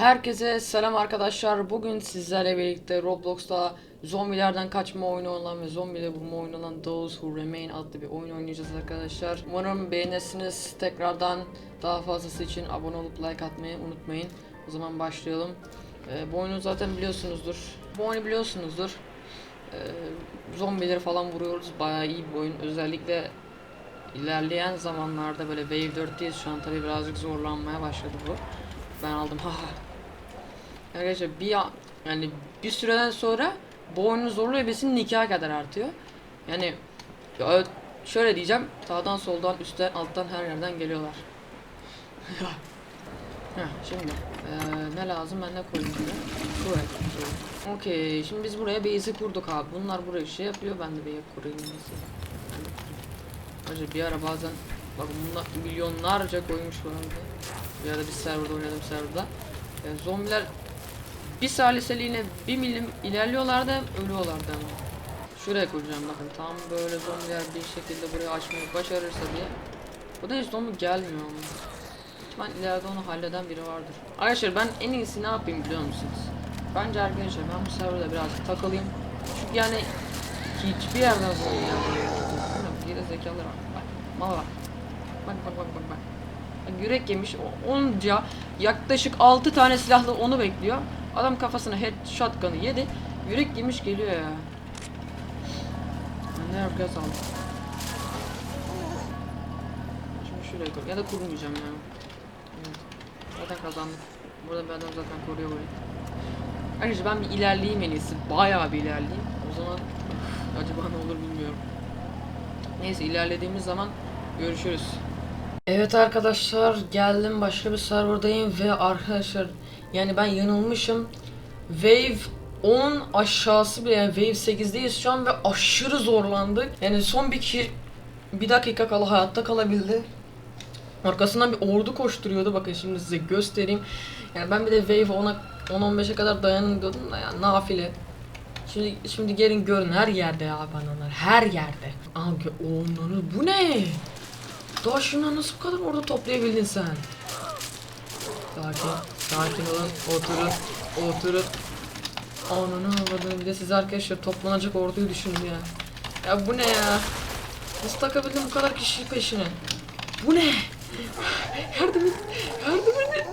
Herkese selam arkadaşlar. Bugün sizlerle birlikte Roblox'ta zombilerden kaçma oyunu olan ve zombileri bulma oyunu olan Those Who Remain adlı bir oyun oynayacağız arkadaşlar. Umarım beğenirsiniz. Tekrardan daha fazlası için abone olup like atmayı unutmayın. O zaman başlayalım. Ee, bu oyunu zaten biliyorsunuzdur. Bu oyunu biliyorsunuzdur. Ee, zombileri falan vuruyoruz. Bayağı iyi bir oyun. Özellikle ilerleyen zamanlarda böyle Wave 4'teyiz şu an tabi birazcık zorlanmaya başladı bu. Ben aldım ha. Arkadaşlar bir yani bir süreden sonra bu oyunun zorluğu ebesinin nikah kadar artıyor. Yani ya şöyle diyeceğim sağdan soldan üstten alttan her yerden geliyorlar. Heh, şimdi eee, ne lazım ben ne koyayım buraya? Okey şimdi biz buraya base'i kurduk abi. Bunlar buraya şey yapıyor ben de bir kurayım. kurayım. Acaba bir ara bazen bakın bunda milyonlarca koymuş bu arada. Bir ara bir serverda oynadım serverda. Yani zombiler bir saliseliğine bir milim ilerliyorlardı ölüyorlardı ama. Şuraya koyacağım bakın tam böyle zombiler bir şekilde buraya açmayı başarırsa diye. Bu da hiç zombi gelmiyor ama. Ben ileride onu halleden biri vardır. Arkadaşlar ben en iyisi ne yapayım biliyor musunuz? Bence arkadaşlar ben bu serverda birazcık takılayım. Çünkü yani hiçbir yerden zombi gelmiyor. Geri zekalı var. Bak, mala bak. Bak bak bak bak bak. Bak, Yürek yemiş. Onca yaklaşık 6 tane silahla onu bekliyor. Adam kafasına head shotgun'ı yedi. Yürek yemiş geliyor ya. Ne yapacağız aldım. Şimdi şuraya koy. Ya da kurmayacağım ya. Evet. Zaten kazandık. Burada bir adam zaten koruyor burayı. Arkadaşlar ben bir ilerleyeyim en iyisi. Bayağı bir ilerleyeyim. O zaman acaba ne olur bilmiyorum. Neyse ilerlediğimiz zaman görüşürüz. Evet arkadaşlar geldim başka bir serverdayım ve arkadaşlar yani ben yanılmışım. Wave 10 aşağısı bile yani Wave 8'deyiz şu an ve aşırı zorlandık. Yani son bir kişi bir dakika kala hayatta kalabildi. Arkasından bir ordu koşturuyordu. Bakın şimdi size göstereyim. Yani ben bir de Wave 10'a 10-15'e kadar dayanın diyordum da yani nafile. Şimdi şimdi gelin görün her yerde ya bananlar her yerde. Gö- onları bu ne? Daha şundan nasıl bu kadar orada toplayabildin sen? Sakin, sakin olun, oturun, oturun. Ananı avradını bir de siz arkadaşlar toplanacak orduyu düşünün ya. Ya bu ne ya? Nasıl takabildim bu kadar kişi peşine? Bu ne? Yardım et, yardım edin.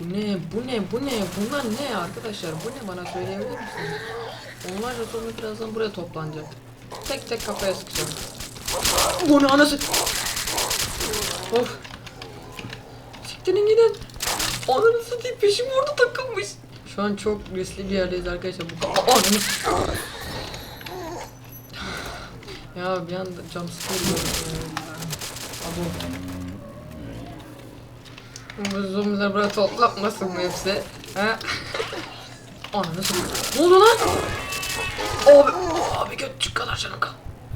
Bu ne, bu ne, bu ne, bunlar ne arkadaşlar? Bu ne bana söyleyebilir misiniz? Onlarca sonra birazdan buraya toplanacak. Tek tek kafaya sıkacağım. Bu ne anası? Of. Siktirin gidin. Ananı satayım peşim orada takılmış. Şu an çok riskli bir yerdeyiz arkadaşlar. Bu ananı. ya bir anda jumpscare yiyorum. Abo. Bu zombiler buraya toplanmasın mı hepsi? Ha? Ananı satayım. Ne oldu lan? Abi, abi götçük kadar canım kaldı.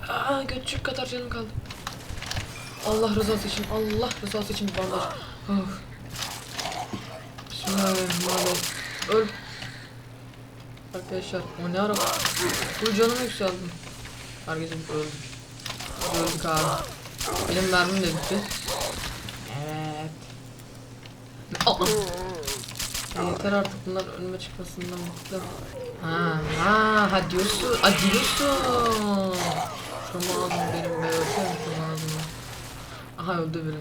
Aa, götçük kadar canım kaldı. Allah rızası için, Allah rızası için bir bandaj. Of. Bismillahirrahmanirrahim. Öl. Arkadaşlar o ne ara? Bu canım yükseldi. Herkesin öldük. Öldük abi. Benim mermim de bitti. Evet. Aa! Yeter artık bunlar önüme çıkmasından bıktım. Ha ha ha diyorsun. Ha diyorsun. Ağzım benim be ağzımı. Aha öldü biri.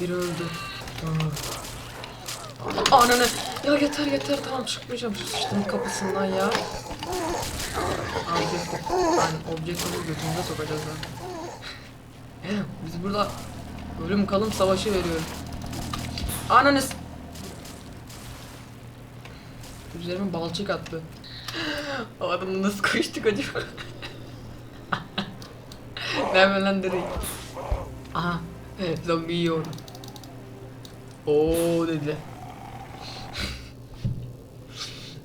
Biri öldü. Aa. Ananı. Ya yeter yeter tamam çıkmayacağım şu sıçtığın kapısından ya. Objektif. Yani objektifi götümüze sokacağız lan. Biz burada ölüm kalım savaşı veriyoruz. Ananız. Üzerime balçık attı. O adamı nasıl koştuk acaba? Nereden lan direkt? Aha. Evet zombi yiyor. Oo dedi.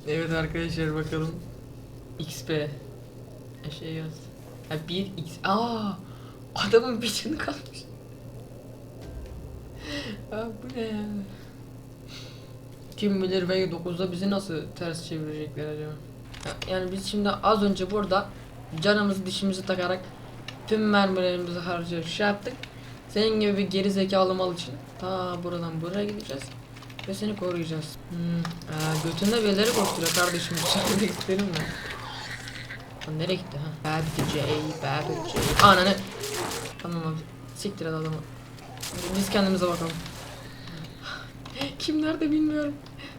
evet arkadaşlar bakalım. XP. E, Şey yaz. Ha 1 X. Aa! Adamın bir kalmış. Aa bu ne ya? Kim bilir ve 9'da bizi nasıl ters çevirecekler acaba? Ya- Yani biz şimdi az önce burada canımızı dişimizi takarak tüm mermilerimizi harcayıp şey yaptık. Senin gibi bir geri zekalı mal için ta buradan buraya gideceğiz. Ve seni koruyacağız. Hmm. Ee, götünde birileri koşturuyor kardeşim. Dışarıda gidelim mi? Lan nereye gitti ha? Baby J, Baby J. Ananı. Tamam abi. Siktir et adamı. Biz kendimize bakalım. Kim nerede bilmiyorum.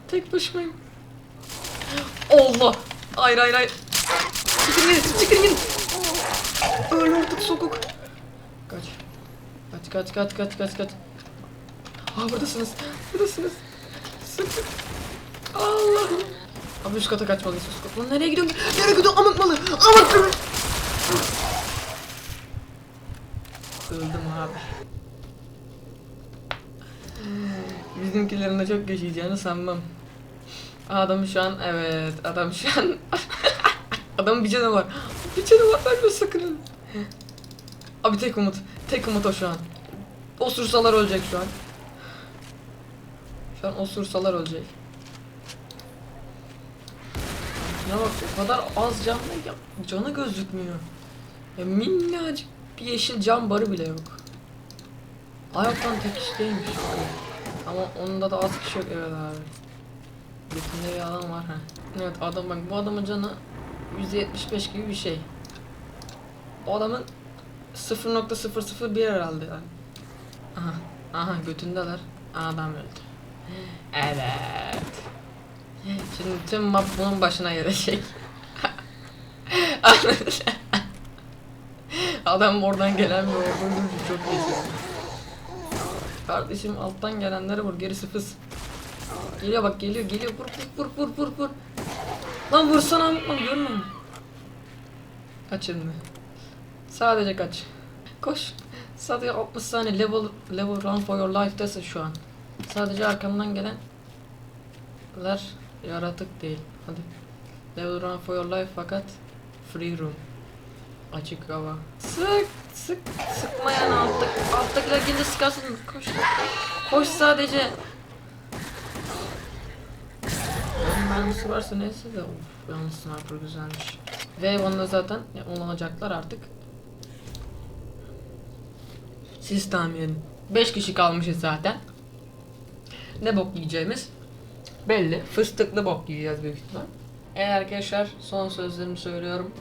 Tek başımayım. Allah. Hayır hayır hayır. Çıkın gidin, çıkın gidin. Öl artık sokuk. Kaç. Kaç kaç kaç kaç. Aa buradasınız. Buradasınız. Sakın. Allah. Abi üst kata kaçmalıyız üst kata. Lan nereye gidiyorsun? Nereye gidiyorsun? Amık malı. Amık malı. Öldüm abi. Bizimkilerin de çok yaşayacağını sanmam. Adam şu an evet adam şu an adamın bir canı var. Bir canı var ben de sakın. Abi tek umut. Tek umut o şu an. Osursalar ölecek şu an. Şu an osursalar ölecek. Ya bak o kadar az can var ya canı gözükmüyor. Ya minnacık bir yeşil cam barı bile yok. Ayaktan tek kişiymiş. Ama onda da az kişi yok evet abi. Bütünde bir adam var ha. Evet adam bak bu adamın canı 175 gibi bir şey. O adamın 0.001 herhalde yani. Aha, aha götündeler. Adam öldü. Evet. Şimdi tüm map bunun başına gelecek. Adam oradan gelen bir orduydu çok geçiyor. Kardeşim alttan gelenleri vur gerisi fıs. Geliyor bak geliyor geliyor vur vur vur vur vur vur. Lan vursana lan görmüyor musun? Kaç şimdi. Sadece kaç. Koş. Sadece 60 saniye level level run for your life'desin şu an. Sadece arkamdan gelenler yaratık değil. Hadi. Level run for your life fakat free room. Açık hava. Sık sık sıkmayan altta alttakiler gelince sıkarsın. Koş. Koş sadece. Onun mermisi varsa neyse de of yalnız sniper güzelmiş. Ve onda zaten kullanacaklar artık. Siz tahmin edin. 5 kişi kalmışız zaten. Ne bok yiyeceğimiz belli. Fıstıklı bok yiyeceğiz büyük ihtimal. Evet arkadaşlar son sözlerimi söylüyorum.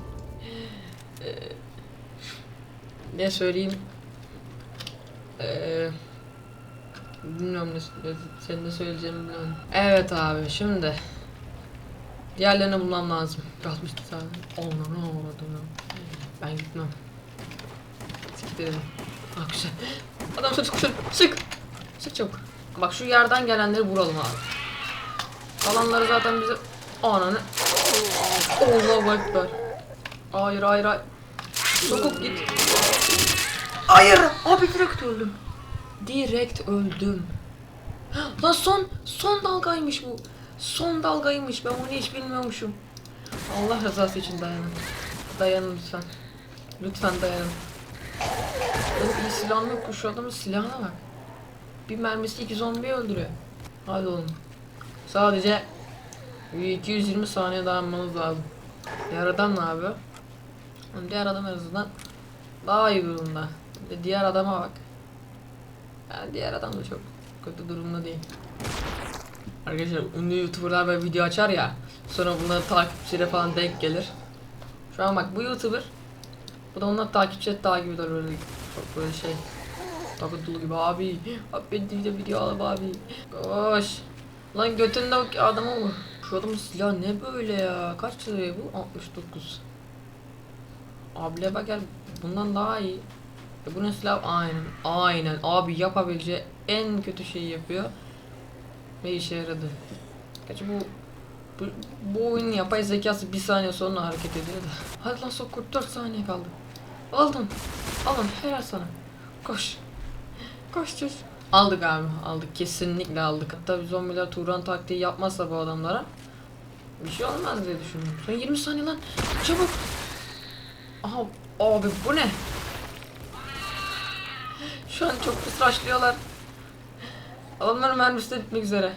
Ee, ne söyleyeyim? Ee, bilmiyorum ne, senin ne söyleyeceğimi bilmiyorum. Evet abi şimdi diğerlerini bulmam lazım. Kalmıştı zaten. Allah ne oldu? Ben gitmem. Siktir Ah güzel. Adam sık sık sık. Sık çabuk. Bak şu yerden gelenleri vuralım abi. Kalanları zaten bize... Ananı. Allahu Ekber. Hayır hayır hayır. Sokuk git. Hayır. Abi direkt öldüm. Direkt öldüm. Lan son son dalgaymış bu. Son dalgaymış. Ben bunu hiç bilmiyormuşum. Allah rızası için dayanın. Dayanın lütfen. Lütfen dayanın. Silahım yok. Şu adamın silahına bak. Bir mermisi iki zombi öldürüyor. Hadi oğlum. Sadece bir 220 saniye dayanmanız lazım. Diğer adam ne yapıyor? Diğer adam en azından daha iyi durumda. Diğer adama bak. Yani diğer adam da çok kötü durumda değil. Arkadaşlar ünlü youtuberlar böyle video açar ya. Sonra bunların takipçileri falan denk gelir. Şu an bak bu youtuber. Bu da onlar takipçi takip eder böyle çok böyle şey. Takıntılı gibi abi. Abi beni de video al abi. Koş. Lan götünde o adamı vur. Şu adamın silahı ne böyle ya? Kaç liraya bu? 69. Abiye bak gel. Bundan daha iyi. E bunun silahı aynen. Aynen. Abi yapabileceği en kötü şeyi yapıyor. Ve işe yaradı. Gerçi bu bu, bu oyunun yapay zekası bir saniye sonra hareket ediyor da. Hadi lan sok 44 saniye kaldı. Aldım. Aldım. Helal sana. Koş. Koş çocuk. Aldık abi. Aldık. Kesinlikle aldık. Hatta zombiler Turan taktiği yapmazsa bu adamlara bir şey olmaz diye düşünüyorum. Son 20 saniye lan. Çabuk. Aha abi bu ne? Şu an çok pis rushlıyorlar. Adamların mermisi bitmek üzere.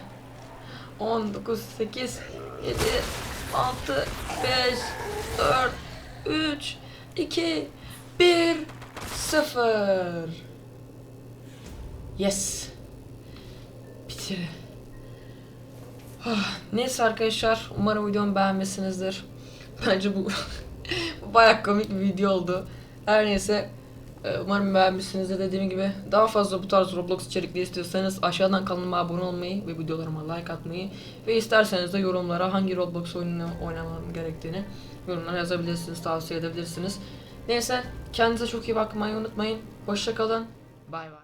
10, 9, 8, 7, 6, 5, 4, 3, 2, 1, 0. Yes. Bitir. Ah, Neyse arkadaşlar umarım videomu beğenmişsinizdir. Bence bu, bayağı komik bir video oldu. Her neyse e, umarım beğenmişsinizdir dediğim gibi. Daha fazla bu tarz Roblox içerikleri istiyorsanız aşağıdan kanalıma abone olmayı ve videolarıma like atmayı ve isterseniz de yorumlara hangi Roblox oyununu oynamam gerektiğini yorumlara yazabilirsiniz, tavsiye edebilirsiniz. Neyse kendinize çok iyi bakmayı unutmayın. Hoşçakalın. Bay bay.